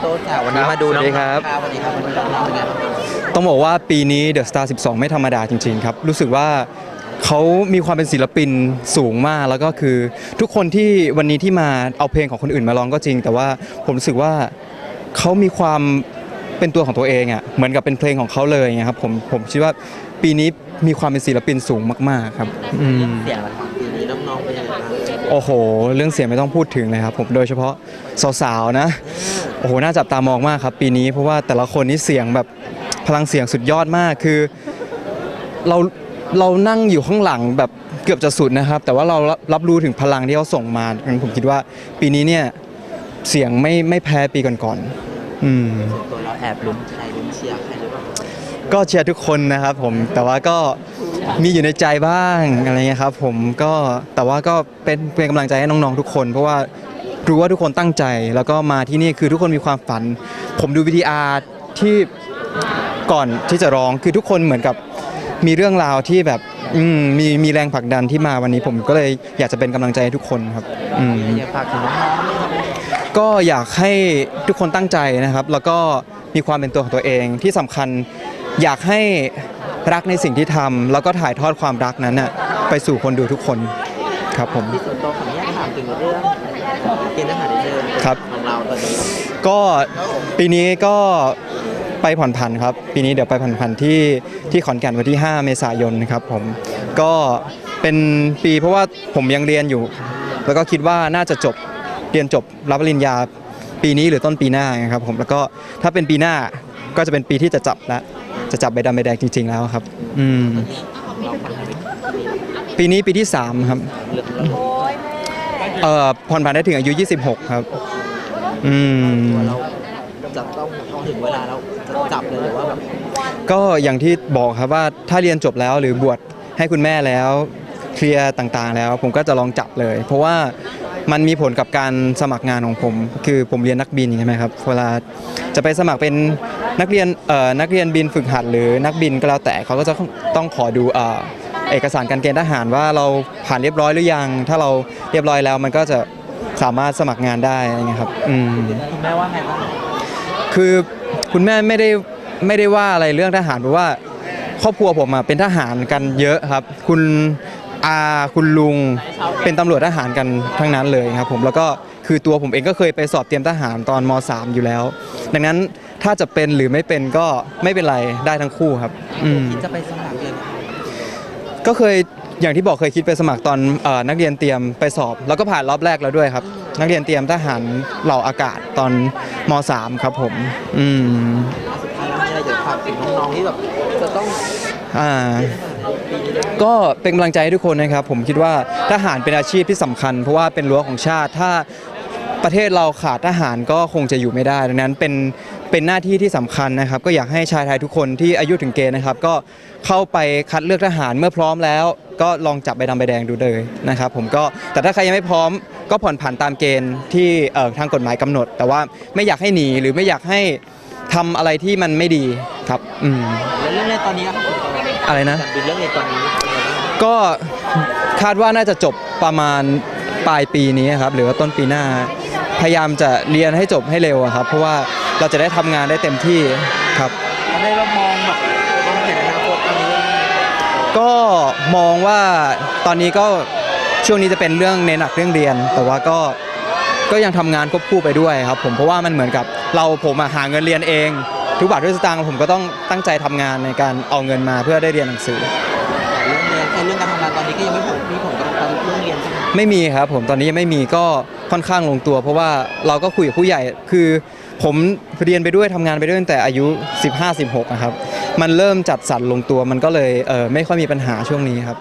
โตแถววันนี้มาดูน้องสวัสดีครับสวัสดีครับวันนี้น้องๆเป็นไงบ้างต้องบอกว่าปีนี้ The Star 12 ไม่ธรรมดาจริง ๆ ครับ รู้สึกว่าเขามีความเป็นศิลปินสูงมากแล้วก็คือ ทุกคนที่วันนี้ที่มาเอาเพลงของคนอื่นมาร้องก็จริง แต่ว่าผมรู้สึกว่าเขามีความเป็นตัวของตัวเองอะเหมือนกับเป็นเพลงของเขาเลยไงครับผมผมคิดว่าปีนี้มีความเป็นศิลปินสูงมาก ๆ ครับอืม เสียงละครับปี นี้น้องๆเป็นยังไงบ้างโอ้โห เรื่องเสียงไม่ต้องพูดถึงเลยครับผมโดยเฉพาะสาวๆนะโอ้โหน่าจับตามองมากครับ ปีนี้เพราะว่าแต่ละคนนี่เสียงแบบพลังเสียงสุดยอดมากคือ เราเรานั่งอยู่ข้างหลังแบบเกือบจะสุดนะครับ แต่ว่าเรารับรับรู้ถึงพลังที่เขาส่งมางั้นผมคิดว่า ปีนี้เนี่ยเสียงไม่ไม่แพ้ปีก่อนๆอืมส่วนตัวเราแอบลุ้นใครลุ้นเชียร์ใครหรือเปล่าก็เชียร์ทุกคนนะครับผมแต่ว่าก็ มีอยู่ในใจบ้างอะไรเงี้ยครับผมก็แต่ว่าก็เป็นเป็นกำลังใจให้น้องๆทุกคน เพราะว่ารู้ว่าทุกคนตั้งใจ แล้วก็มาที่นี่คือทุกคนมีความฝัน ผมดูวิดีอาร์ที่ก่อนที่จะร้องคือทุกคนเหมือนกับมีเรื่องราวที่แบบอืมมีมีแรงผลักดันที่มาวันนี้ ผมก็เลยอยากจะเป็นกำลังใจให้ทุกคนครับอืม อยากฝากถึงน้องๆด้วยครับก็อยากให้ทุกคนตั้งใจนะครับ แล้วก็มีความเป็นตัวของตัวเองที่สำคัญอยากให้ รักในสิ่งที่ทำแล้วก็ถ่ายทอดความรักนั้นน่ะไปสู่คนดูทุกคนครับผมที่ส่วนตัวขออนุญาตถามถึงเรื่องเกณฑ์ทหารนิดนึงครับ ของเราตอนนี้ก็ปีนี้ก็ไปผ่อนผันครับ ปีนี้เดี๋ยวไปผ่อนผันที่ที่ขอนแก่นวันที่ 5 เมษายนนะครับผมก็เป็นปีเพราะว่าผมยังเรียนอยู่ แล้วก็คิดว่าน่าจะจบเรียนจบรับปริญญาปีนี้หรือต้นปีหน้านะครับผมแล้วก็ถ้าเป็นปีหน้าก็จะเป็นปีที่จะจับแล้ว จะจับใบดำใบแดงจริง ๆ แล้วครับ อืม ปีนี้ปีที่ 3 ครับเรื่องเอ่อผ่อนผันได้ถึงอายุ 26 ครับ อืม เราจะต้องพอถึงเวลาเราจะจับเลยหรือว่าแบบก็อย่างที่บอกครับว่าถ้าเรียนจบแล้วหรือบวชให้คุณแม่แล้วเคลียร์ต่างๆ แล้ว ผมก็จะลองจับเลย เพราะว่ามันมีผลกับการสมัครงานของผม คือผมเรียนนักบินใช่ไหมครับเวลาจะไปสมัครเป็น นักเรียนเอ่อนักเรียนบินฝึกหัดหรือนักบินก็แล้วแต่เขาก็จะต้องขอดูเอ่อเอกสารการเกณฑ์ทหารว่าเราผ่านเรียบร้อยหรือยัง ถ้าเราเรียบร้อยแล้วมันก็จะสามารถสมัครงานได้อะไรเงี้ยครับอืมคุณแม่ว่าไงบ้างคือคุณแม่ไม่ได้ไม่ได้ว่าอะไรเรื่องทหารเพราะว่าครอบครัวผมอะเป็นทหารกันเยอะครับ คุณอาคุณลุงเป็นตำรวจทหารกันทั้งนั้นเลยครับ ผมแล้วก็ คือตัวผมเองก็เคยไปสอบเตรียมทหารตอนม .3 อยู่แล้ว ดังนั้นถ้าจะเป็นหรือไม่เป็นก็ไม่เป็นไรได้ทั้งคู่ครับอืมคิดจะไปสมัครเลยไหมก็เคยอย่างที่บอกเคยคิดไปสมัครตอนเออนักเรียนเตรียมไปสอบ แล้วก็ผ่านรอบแรกแล้วด้วยครับ นักเรียนเตรียมทหารเหล่าอากาศตอนม .3 ครับผมอืมสุดท้ายแล้วมีอะไรอยากฝากถึงน้องๆที่แบบจะต้องอ่าปีนี้ด้วยก็เป็นกำลังใจให้ทุกคนนะครับ ผมคิดว่าทหารเป็นอาชีพที่สำคัญ เพราะว่าเป็นรั้วของชาติ ถ้า ประเทศเราขาดทหารก็คงจะอยู่ไม่ได้ดังนั้นเป็นเป็นหน้าที่ที่สำคัญนะครับ ก็อยากให้ชายไทยทุกคนที่อายุถึงเกณฑ์นะครับ ก็เข้าไปคัดเลือกทหารเมื่อพร้อมแล้ว ก็ลองจับใบดำใบแดงดูเลยนะครับ ผมก็แต่ถ้าใครยังไม่พร้อม ก็ผ่อนผันตามเกณฑ์ที่เอ่อทางกฎหมายกำหนด แต่ว่าไม่อยากให้หนีหรือไม่อยากให้ทำอะไรที่มันไม่ดีครับอืมแล้วเรื่องเรียนตอนนี้ครับอะไรนะการบินเรื่องเรียนตอนนี้เป็นไงบ้างก็คาดว่าน่าจะจบประมาณ ปลายปีนี้ครับหรือว่าต้นปีหน้า พยายามจะเรียนให้จบให้เร็วอะครับ เพราะว่าเราจะได้ทำงานได้เต็มที่ครับ เราได้เรามองแบบวางแผนอนาคตตอนนี้ก็มองว่าตอนนี้ก็ช่วงนี้จะเป็นเรื่องเน้นหนักเรื่องเรียน แต่ว่าก็ก็ยังทำงานควบคู่ไปด้วยครับ ผมเพราะว่ามันเหมือนกับเราผมอะหาเงินเรียนเอง ทุกบาททุกสตางค์ผมก็ต้องตั้งใจทำงานในการเอาเงินมาเพื่อได้เรียนหนังสือ เรื่องเรียนแค่เรื่องการทำงานตอนนี้ก็ยังไม่ผลมีผลกับการเรื่องเรียนใช่ไหมไม่มีครับผมตอนนี้ยังไม่มีก็ค่อนข้างลงตัว เพราะว่าเราก็คุยกับผู้ใหญ่คือผมเรียนไปด้วยทำงานไปด้วยตั้งแต่อายุ 15-16นะครับ มันเริ่มจัดสรรลงตัวมันก็เลยเออไม่ค่อยมีปัญหาช่วงนี้ครับ